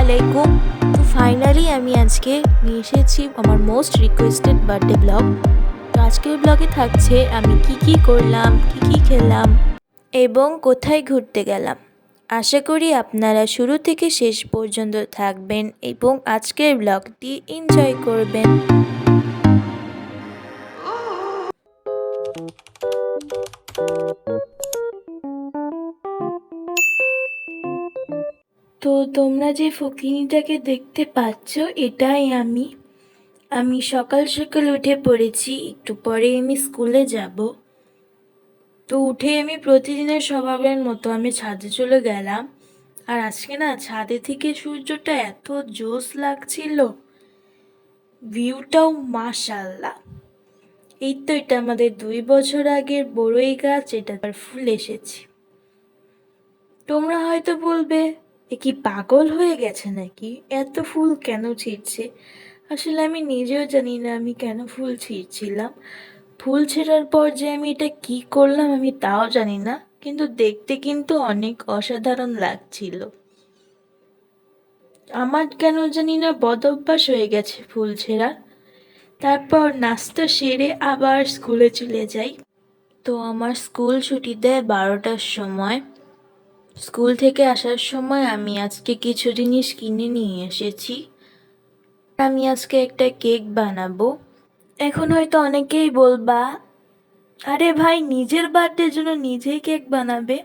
আলাইকুম তো ফাইনালি আমি আজকে নিয়ে এসেছি আমার মোস্ট রিকোয়েস্টেড বার্থডে ব্লগ তো আজকের ব্লগে থাকছে, আমি কি কি করলাম, কি কি খেলাম এবং কোথায় ঘুরতে গেলাম। আশা করি আপনারা শুরু থেকে শেষ পর্যন্ত থাকবেন এবং আজকের ব্লগটি এনজয় করবেন। তো তোমরা যে ফকিনিটাকে দেখতে পাচ্ছ, এটাই আমি। আমি সকাল সকাল উঠে পড়েছি, একটু পরে আমি স্কুলে যাব। তো উঠে আমি প্রতিদিনের স্বভাবের মতো আমি ছাদে চলে গেলাম। আর আজকে না, ছাদে থেকে সূর্যটা এত জোস লাগছিল। ভিউটাও মাশাল্লাহ। এই তো এটা আমাদের দুই বছর আগের বড়ই গাছ, এটা তার ফুল এসেছে। তোমরা হয়তো বলবে এ কি পাগল হয়ে গেছে নাকি? এত ফুল কেন ছিঁড়ছে? আসলে আমি নিজেও জানি না আমি কেন ফুল ছিঁড়ছিলাম। ফুল ছেঁড়ার পর যে আমি এটা কি করলাম আমি তাও জানি না, কিন্তু দেখতে কিন্তু অনেক অসাধারণ লাগছিল। আমার কেন জানি না বদ অভ্যাস হয়ে গেছে ফুল ছেঁড়া। তারপর নাস্তা সেরে আবার স্কুলে চলে যাই। তো আমার স্কুল ছুটি দেয় বারোটার সময়। স্কুল থেকে আসার সময় আমি আজকে কিছু জিনিস কিনে নিয়ে এসেছি। আমি আজকে একটা কেক বানাবো। এখন হয়তো অনেকেই বলবা, আরে ভাই, নিজের বার্থডের জন্য নিজেই কেক বানাবে?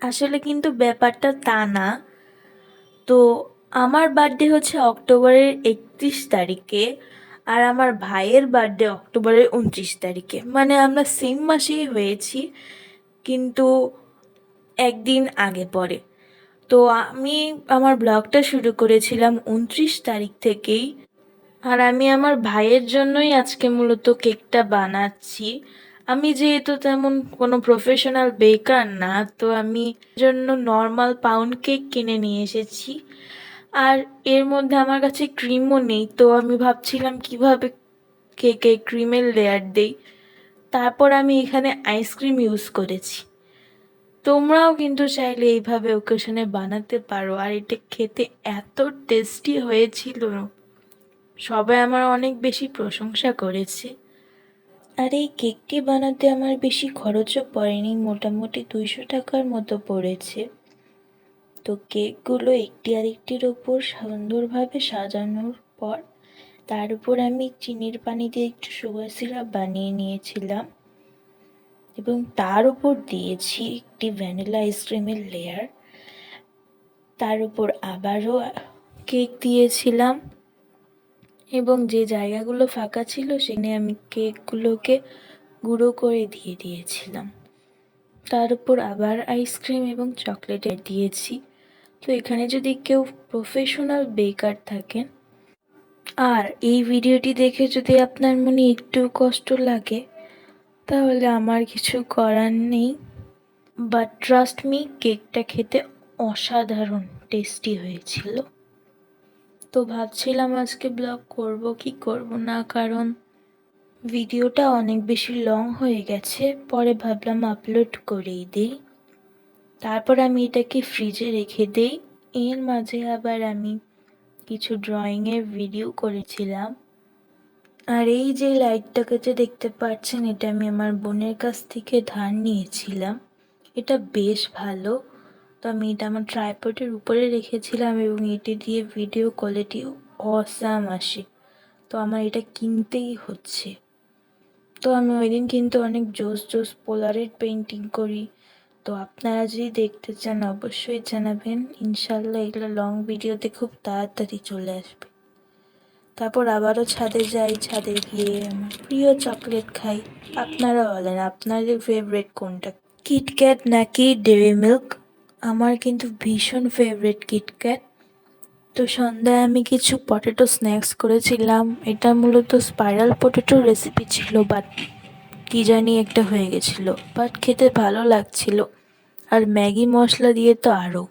আসলে কিন্তু ব্যাপারটা তা না। তো আমার বার্থডে হচ্ছে অক্টোবরের একত্রিশ তারিখে আর আমার ভাইয়ের বার্থডে অক্টোবরের উনত্রিশ তারিখে। মানে আমরা সেম মাসেই হয়েছি, কিন্তু একদিন আগে পরে তো আমি আমার ব্লগটা শুরু করেছিলাম উনত্রিশ তারিখ থেকেই। আর আমি আমার ভাইয়ের জন্যই আজকে মূলত কেকটা বানাচ্ছি। আমি যেহেতু তেমন কোনো প্রফেশনাল বেকার না, তো আমি জন্য নর্মাল পাউন্ড কেক কিনে নিয়ে এসেছি। আর এর মধ্যে আমার কাছে ক্রিমও নেই, তো আমি ভাবছিলাম কীভাবে কেকে ক্রিমের লেয়ার দেই। তারপর আমি এখানে আইসক্রিম ইউজ করেছি। তোমরাও কিন্তু চাইলে এইভাবে ওকেশনে বানাতে পারো। আর এটা খেতে এত টেস্টি হয়েছিল। সবাই আমার অনেক বেশি প্রশংসা করেছে। আর এই কেকটি বানাতে আমার বেশি খরচও পড়েনি, মোটামুটি দুইশো টাকার মতো পড়েছে। তো কেকগুলো একটি আরেকটির ওপর সুন্দরভাবে সাজানোর পর, তার উপর আমি চিনির পানি দিয়ে একটু সুগার সিরাপ বানিয়ে নিয়েছিলাম। এবং তার উপর দিয়েছি একটি ভ্যানিলা আইসক্রিমের লেয়ার তার উপর আবারও কেক দিয়েছিলাম এবং যে জায়গাগুলো ফাঁকা ছিল সেখানে আমি কেকগুলোকে গুঁড়ো করে দিয়ে দিয়েছিলাম। তার উপর আবার আইসক্রিম এবং চকলেট দিয়েছি। তো এখানে যদি কেউ প্রফেশনাল বেকার থাকেন, আর এই ভিডিওটি দেখে যদি আপনার মনে একটু কষ্ট লাগে তাহলে আমার কিছু করার নেই। বাট ট্রাস্ট মি কেকটা খেতে অসাধারণ টেস্টি হয়েছিল। তো ভাবছিলাম আজকে ব্লগ করব, কি করব না, কারণ ভিডিওটা অনেক বেশি লং হয়ে গেছে। পরে ভাবলাম আপলোড করেই দিই। তারপর আমি এটাকে ফ্রিজে রেখে দিই। এর মাঝে আবার আমি কিছু ড্রয়িংয়ের ভিডিও করেছিলাম। আর এই যে লাইটটাকে যে দেখতে পাচ্ছেন, এটা আমি আমার বোনের কাছ থেকে ধার নিয়েছিলাম। এটা বেশ ভালো। তো আমি এটা আমার ট্রাইপডের উপরে রেখেছিলাম এবং এটি দিয়ে ভিডিও কোয়ালিটি অসাম আসে। তো আমার এটা কিনতেই হচ্ছে। তো আমি ওই দিন কিন্তু অনেক জোস জোস পোলারের পেন্টিং করি। তো আপনারা যদি দেখতে চান, অবশ্যই জানাবেন। ইনশাল্লাহ এগুলো লং ভিডিওতে খুব তাড়াতাড়ি চলে আসবে। তারপর আবারও ছাদে যাই, ছাদে গিয়ে আমার প্রিয় চকলেট খাই। আপনারা বলেন, আপনাদের ফেভারিট কোনটা? কিটক্যাট নাকি ডেরি মিল্ক আমার কিন্তু ভীষণ ফেভারিট কিটক্যাট তো সন্ধ্যায় আমি কিছু পটেটো স্ন্যাক্স করেছিলাম। এটা মূলত স্পাইরাল পটেটোর রেসিপি ছিল বাট কি জানি একটা হয়ে গেছিল। বাট খেতে ভালো লাগছিল। আর ম্যাগি মশলা দিয়ে তো আরও।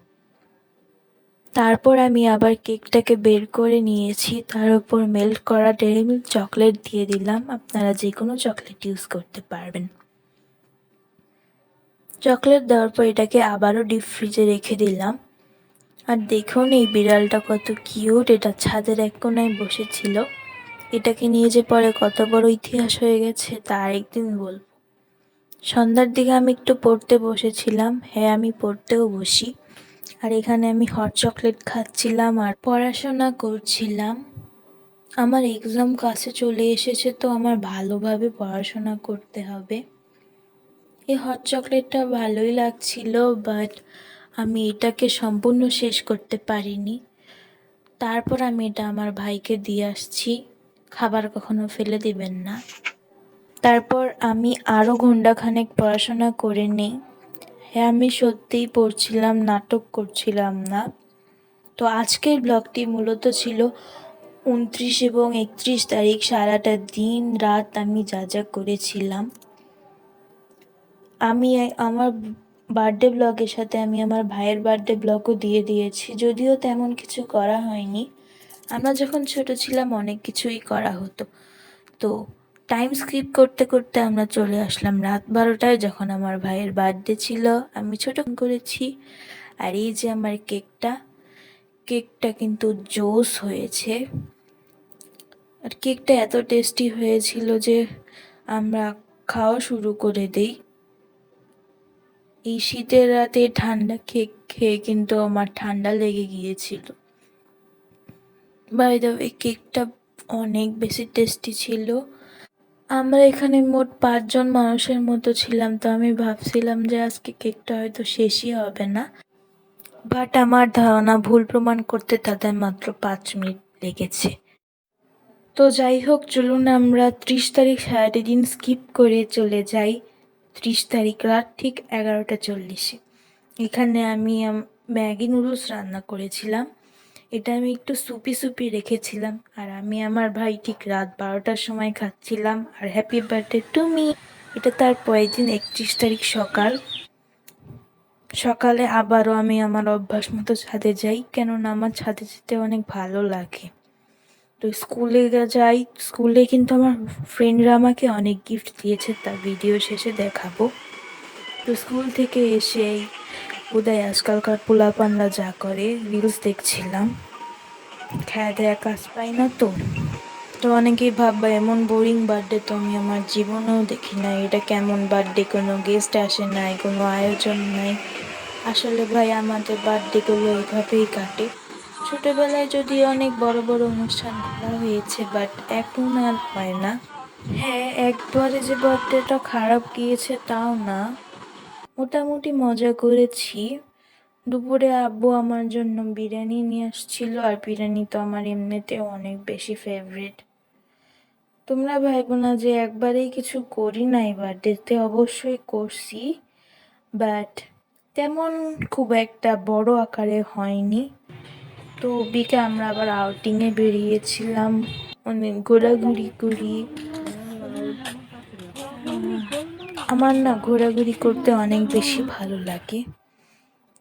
তারপর আমি আবার কেকটাকে বের করে নিয়েছি। তার উপর মেল্ট করা ডেরি মিল্ক চকলেট দিয়ে দিলাম। আপনারা যে কোনো চকলেট ইউজ করতে পারবেন। চকলেট দেওয়ার পর এটাকে আবারও ডিপ ফ্রিজে রেখে দিলাম। আর দেখুন এই বিড়ালটা কত কিউট এটা ছাদের এক কোনায় বসেছিল। এটাকে নিয়ে যে পরে কত বড় ইতিহাস হয়ে গেছে, তা আরেকদিন বলব। সন্ধ্যার দিকে আমি একটু পড়তে বসেছিলাম। হ্যাঁ আমি পড়তেও বসি। আর এখানে আমি হট চকলেট খাচ্ছিলাম আর পড়াশোনা করছিলাম। আমার এক্সাম কাছে চলে এসেছে, তো আমার ভালোভাবে পড়াশোনা করতে হবে। এই হট চকলেটটা ভালোই লাগছিল বাট আমি এটাকে সম্পূর্ণ শেষ করতে পারিনি। তারপর আমি এটা আমার ভাইকে দিয়ে আসছি, খাবার কখনো ফেলে দিবেন না। তারপর আমি আরও ঘণ্টাখানেক পড়াশোনা করে নিই। হ্যাঁ আমি সত্যিই পড়ছিলাম, নাটক করছিলাম না। তো আজকের ব্লগটি মূলত ছিল উনত্রিশ এবং একত্রিশ তারিখ সারাটা দিন, রাত আমি যা যা করেছিলাম। আমি আমার বার্থডে ব্লগের সাথে আমি আমার ভাইয়ের বার্থডে ব্লগও দিয়ে দিয়েছি, যদিও তেমন কিছু করা হয়নি। আমরা যখন ছোট ছিলাম অনেক কিছুই করা হতো। তো টাইম স্কিপ করতে করতে আমরা চলে আসলাম। রাত বারোটায় যখন আমার ভাইয়ের বার্থডে ছিল, আমি ছোট করেছি। আর এই যে আমার কেকটা কেকটা কিন্তু জোস হয়েছে। আর কেকটা এত টেস্টি হয়েছিল যে আমরা খাওয়া শুরু করে দিই। এই শীতের রাতে ঠান্ডা কেক খেয়ে কিন্তু আমার ঠান্ডা লেগে গিয়েছিল। বাই দ্য কেকটা অনেক বেশি টেস্টি ছিল। আমরা এখানে মোট পাঁচজন মানুষের মতো ছিলাম, তো আমি ভাবছিলাম যে আজকে কেকটা হয়তো শেষই হবে না। বাট আমার ধারণা ভুল প্রমাণ করতে তাদের মাত্র পাঁচ মিনিট লেগেছে। তো যাই হোক, চলুন আমরা ত্রিশ তারিখ সারাটি দিন স্কিপ করে চলে যাই। ত্রিশ তারিখ রাত ঠিক এগারোটা চল্লিশে। এখানে আমি ম্যাগি নুডলস রান্না করেছিলাম। এটা আমি একটু সুপি সুপি রেখেছিলাম। আর আমি আমার ভাই ঠিক রাত বারোটার সময় খাচ্ছিলাম। আর হ্যাপি বার্থডে টু মি এটা তার পরের দিন একত্রিশ তারিখ সকাল। সকালে আবারও আমি আমার অভ্যাস মতো ছাদে যাই। কেননা আমার ছাদে যেতে অনেক ভালো লাগে। তো স্কুলে যাই, স্কুলে কিন্তু আমার ফ্রেন্ডরা আমাকে অনেক গিফট দিয়েছে। তা ভিডিও শেষে দেখাবো। তো স্কুল থেকে এসে উদয় আজকালকার পোলা পোলাপানরা যা করে রিলস দেখছিলাম। খেয়া দেয়া কাজ পাই না তো। তো অনেকেই ভাববা, এমন বোরিং বার্থডে তো আমি আমার জীবনেও দেখি না এটা কেমন বার্থডে কোনো গেস্ট আসে নাই, কোনো আয়োজন নাই। আসলে ভাই, আমাদের বার্থডেগুলো এইভাবেই কাটে। ছোটোবেলায় যদি অনেক বড় বড় অনুষ্ঠান করা হয়েছে বাট এখন আর হয় না। হ্যাঁ একবারে যে বার্থডেটা খারাপ গিয়েছে, তাও না। মোটামুটি মজা করেছি। দুপুরে আব্বু আমার জন্য বিরিয়ানি নিয়ে আসছিল, আর বিরিয়ানি তো আমার এমনিতেও অনেক বেশি ফেভারিট তোমরা ভাইবো না যে একবারেই কিছু করি নাই বার্থডেতে অবশ্যই করছি বাট তেমন খুব একটা বড় আকারে হয়নি। তো বিকে আমরা আবার আউটিংয়ে বেরিয়েছিলাম, অনেক ঘোরাঘুরি করি। আমার না ঘোরাঘুরি করতে অনেক বেশি ভালো লাগে।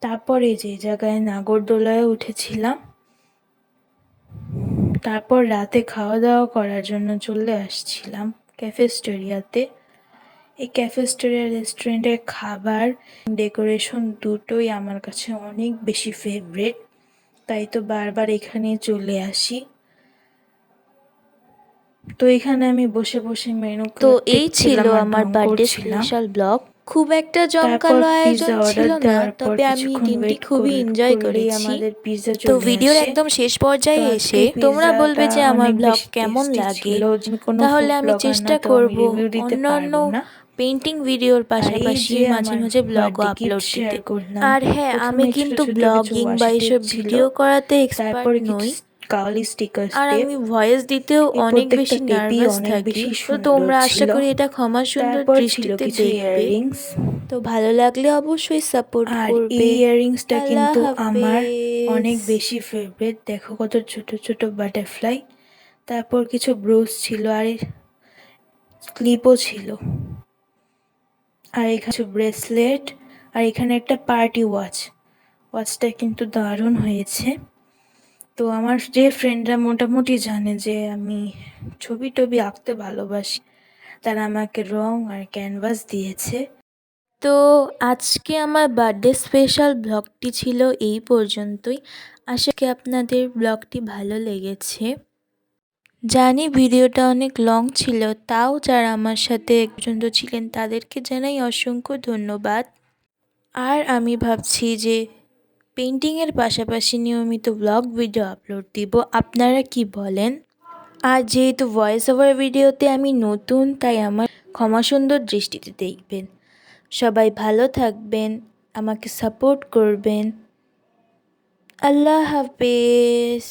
তারপরে যে জায়গায় নাগরদোলায় উঠেছিলাম, তারপর রাতে খাওয়া দাওয়া করার জন্য চলে আসছিলাম ক্যাফেস্টোরিয়াতে। এই ক্যাফেস্টোরিয়া রেস্টুরেন্টের খাবার, ডেকোরেশন দুটোই আমার কাছে অনেক বেশি ফেভারেট, তাই তো বারবার এখানে চলে আসি। তো এখানে আমি বসে বসে মেনু তো এই ছিল আমার বার্থডে স্পেশাল ব্লগ খুব একটা জমকালো আয়োজন ছিল না তবে আমি দিনটি খুবই এনজয় করেছি। তো ভিডিওর একদম শেষ পর্যায়ে এসে তোমরা বলবে যে আমার ব্লগ কেমন লাগে? তাহলে আমি চেষ্টা করব অন্যান্য পেন্টিং ভিডিওর পাশাপাশি মাঝে মাঝে ব্লগও আপলোড দিতে। আর হ্যাঁ আমি কিন্তু ব্লগিং বা এসব ভিডিও করাতে এক্সপার্ট নই। কালি স্টিকার আর আমি ভয়েস দিতেও অনেক বেশি নার্ভাস থাকি। তো তোমরা আশা করি এটা ক্ষমা সুন্দর দৃষ্টিতে দেখবে। তো ভালো লাগলে অবশ্যই সাপোর্ট করবে। এই ইয়াররিংসটা কিন্তু আমার অনেক বেশি ফেভারিট দেখো কত ছোট ছোট বাটারফ্লাই তারপর কিছু ব্রোজ ছিল আর ক্লিপও ছিল। আর এখানে কিছু ব্রেসলেট আর এখানে একটা পার্টি ওয়াচ ওয়াচটা কিন্তু দারুণ হয়েছে। তো আমার যে ফ্রেন্ডরা মোটামুটি জানে যে আমি ছবি টবি আঁকতে ভালোবাসি। তারা আমাকে রং আর ক্যানভাস দিয়েছে। তো আজকে আমার বার্থডে স্পেশাল ব্লগটি ছিল এই পর্যন্তই। আশা করি আপনাদের ব্লগটি ভালো লেগেছে। জানি ভিডিওটা অনেক লং ছিল, তাও যারা আমার সাথে পর্যন্ত ছিলেন তাদেরকে জানাই অসংখ্য ধন্যবাদ। আর আমি ভাবছি যে পেন্টিংয়ের পাশাপাশি নিয়মিত ব্লগ ভিডিও আপলোড দিব। আপনারা কি বলেন? আর যেহেতু ভয়েস ওভার ভিডিওতে আমি নতুন, তাই আমার ক্ষমা সুন্দর দৃষ্টিতে দেখবেন। সবাই ভালো থাকবেন, আমাকে সাপোর্ট করবেন। আল্লাহ হাফেজ।